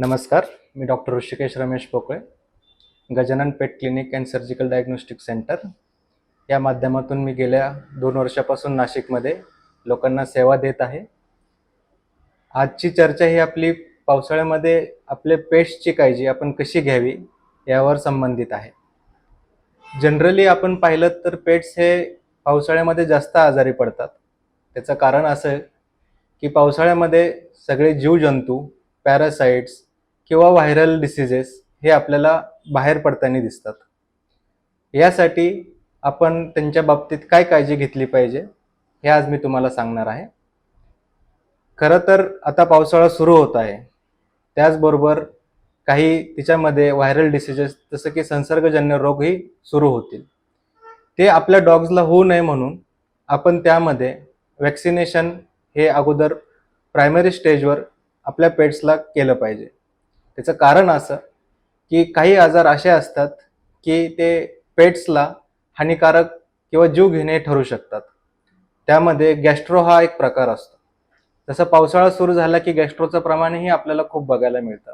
नमस्कार मी doctor Rishikesh Ramesh Pokale Gajanan pet clinic and surgical diagnostic centre. या माध्यमातून मी गेल्या दोन वर्षापासून नाशिकमध्ये लोकांना सेवा देत आहे. आजची चर्चा ही आपली पावसाळ्यामध्ये आपले पेस्टची काळजी आपण कशी घ्यावी यावर संबंधित आहे. जनरली आपण पाहिलं तर पेट्स हे पावसाळ्यामध्ये जास्त आजारी पडतात. त्याचं कारण असं आहे की पावसाळ्यामध्ये सगळे जीवजंतू पॅरासाइट्स किंवा व्हायरल डिसिजेस हे आपल्याला बाहेर पडताना दिसतात. यासाठी आपण त्यांच्या बाबतीत काय काळजी घेतली पाहिजे हे आज मी तुम्हाला सांगणार आहे. खरं तर आता पावसाळा सुरू होत आहे. त्याचबरोबर काही तिच्यामध्ये व्हायरल डिसिजेस जसं की संसर्गजन्य रोगही सुरू होतील. ते आपल्या डॉग्सला होऊ नये म्हणून आपण त्यामध्ये वॅक्सिनेशन हे अगोदर प्रायमरी स्टेजवर आपल्या पेट्सला केलं पाहिजे. त्याचं कारण असं की काही आजार असे असतात की ते पेट्सला हानिकारक किंवा जीव घेणे ठरू शकतात. त्यामध्ये गॅस्ट्रो हा एक प्रकार असतो. जसं पावसाळा सुरू झाला की गॅस्ट्रोचं प्रमाणही आपल्याला खूप बघायला मिळतं.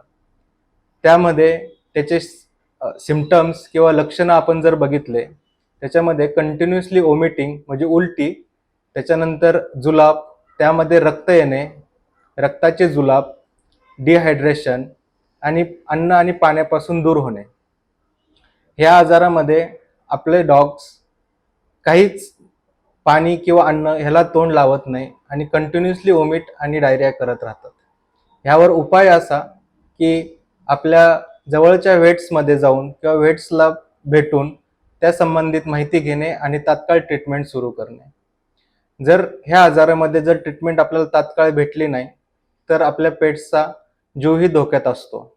त्यामध्ये त्याचे सिमटम्स किंवा लक्षणं आपण जर बघितले त्याच्यामध्ये कंटिन्युअसली ओमिटिंग म्हणजे उलटी त्याच्यानंतर जुलाब त्यामध्ये रक्त येणे रक्ताचे जुलाब डिहायड्रेशन आणि अन्न आणि पाण्यापासून दूर होणे. ह्या आजारामध्ये आपले डॉग्स काहीच पाणी किंवा अन्न ह्याला तोंड लावत नाही आणि कंटिन्युअसली ओमिट आणि डायरिया करत राहतात. ह्यावर उपाय असा की आपल्या जवळच्या वेट्समध्ये जाऊन किंवा वेट्सला भेटून त्या संबंधित माहिती घेणे आणि तात्काळ ट्रीटमेंट सुरू करणे. जर ह्या आजारामध्ये जर ट्रीटमेंट आपल्याला तात्काळ भेटली नाही तर आपल्या पेट्सचा जीवही धोक्यात असतो.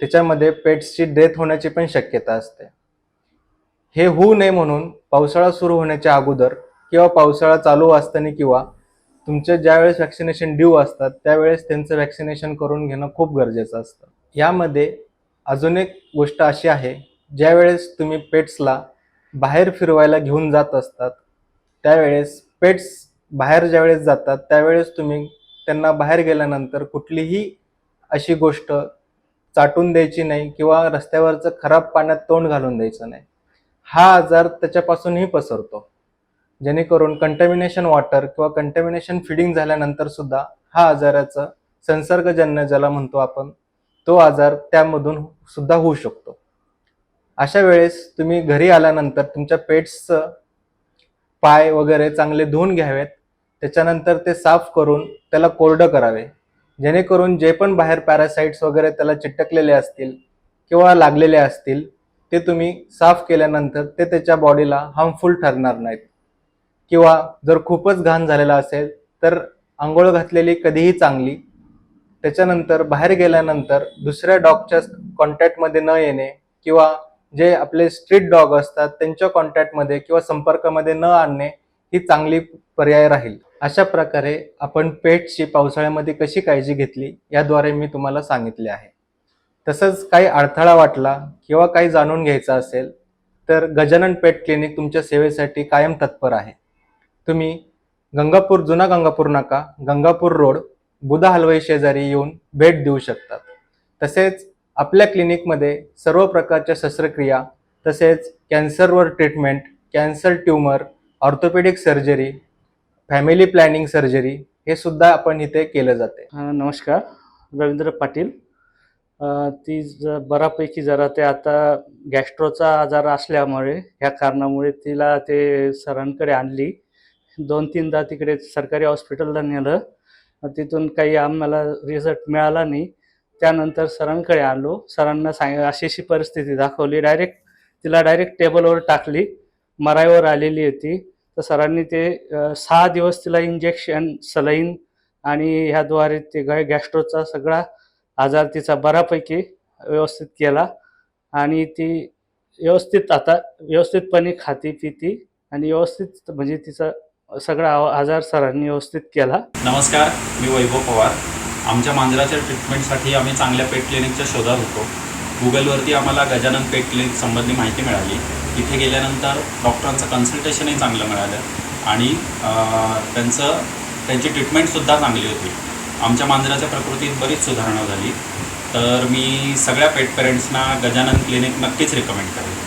त्याच्यामध्ये पेट्सची डेथ होण्याची पण शक्यता असते. हे होऊ नये म्हणून पावसाळा सुरू होण्याच्या अगोदर किंवा पावसाळा चालू असताना किंवा तुमचे ज्यावेळेस व्हॅक्सिनेशन ड्यू असतात त्यावेळेस त्यांचं व्हॅक्सिनेशन करून घेणं खूप गरजेचं असतं. यामध्ये अजून एक गोष्ट अशी आहे ज्यावेळेस तुम्ही पेट्सला बाहेर फिरवायला घेऊन जात असतात त्यावेळेस पेट्स बाहेर ज्यावेळेस जातात त्यावेळेस तुम्ही त्यांना बाहेर गेल्यानंतर कुठलीही अशी गोष्ट चाटून द्यायची नाही किंवा रस्त्यावरचं खराब पाण्यात तोंड घालून द्यायचं नाही. हा आजार त्याच्यापासूनही पसरतो. जेणेकरून कंटॅमिनेशन वॉटर किंवा कंटॅमिनेशन फिडिंग झाल्यानंतर सुद्धा हा आजाराचा संसर्गजन्य ज्याला म्हणतो आपण तो आजार त्यामधून सुद्धा होऊ शकतो. अशा वेळेस तुम्ही घरी आल्यानंतर तुमच्या पेट्सचं पाय वगैरे चांगले धुवून घ्यावेत. त्याच्यानंतर ते साफ करून त्याला कोरडं करावे. जेणेकरून जे पण बाहेर पॅरासाइट्स वगैरे त्याला चिटकलेले असतील किंवा लागलेले असतील ते तुम्ही साफ केल्यानंतर ते त्याच्या बॉडीला हार्मफुल ठरणार नाहीत. किंवा जर खूपच घाण झालेला असेल तर आंघोळ घातलेली कधीही चांगली त्याच्यानंतर बाहेर गेल्यानंतर दुसऱ्या डॉगच्या कॉन्टॅक्टमध्ये न येणे किंवा जे आपले स्ट्रीट डॉग असतात त्यांच्या कॉन्टॅक्टमध्ये किंवा संपर्कामध्ये न आणणे ही चांगली पर्याय राहील. अशा प्रकारे आपण पेटची पावसाळ्यामध्ये कशी काळजी घेतली याद्वारे मी तुम्हाला सांगितले आहे. तसंच काही अडथळा वाटला किंवा काही जाणून घ्यायचा असेल तर गजानन पेट क्लिनिक तुमच्या सेवेसाठी कायम तत्पर आहे. तुम्ही गंगापूर जुना गंगापूर नाका गंगापूर रोड बुधा हलवाई शेजारी येऊन भेट देऊ शकतात. तसेच आपल्या क्लिनिकमध्ये सर्व प्रकारच्या शस्त्रक्रिया तसेच कॅन्सरवर treatment cancer tumour orthopaedic surgery family planning surgery हे सुद्धा आपण इथे केलं जाते. नमस्कार. रवींद्र पाटील. ती ज बऱ्यापैकी जरा ते आता गॅस्ट्रोचा आजार असल्यामुळे ह्या कारणामुळे तिला ते सरांकडे आणली. दोन तीनदा तिकडे सरकारी हॉस्पिटलला नेलं. तिथून काही आम्हाला रिझल्ट मिळाला नाही. त्यानंतर सरांकडे आलो. सरांना सांग अशी अशी परिस्थिती दाखवली. डायरेक्ट तिला डायरेक्ट टेबलवर टाकली. मराईवर आलेली होती. तर सरांनी ते सहा दिवस तिला इंजेक्शन सलाईन आणि ह्याद्वारे ते गॅ गॅस्ट्रोचा सगळा आजार तिचा बऱ्यापैकी व्यवस्थित केला आणि ती व्यवस्थित आता व्यवस्थितपणे खाती पिती आणि व्यवस्थित म्हणजे तिचा सगळा आजार सरांनी व्यवस्थित केला. नमस्कार मी वैभव पवार. आमच्या मांजराच्या ट्रीटमेंटसाठी आम्ही चांगल्या पेट क्लिनिकच्या शोधात होतो. गुगलवरती आम्हाला गजानन पेट क्लिनिक संबंधी माहिती मिळाली. तिथे गेल्यानंतर डॉक्टरांचं कन्सल्टेशनही चांगलं मिळालं. आणि त्यांचं त्यांची ट्रीटमेंटसुद्धा चांगली होती. आमच्या मांजराच्या प्रकृतीत बरीच सुधारणा झाली. तर मी सगळ्या पेट पेरेंट्सना गजानन क्लिनिक नक्कीच रिकमेंड करेन.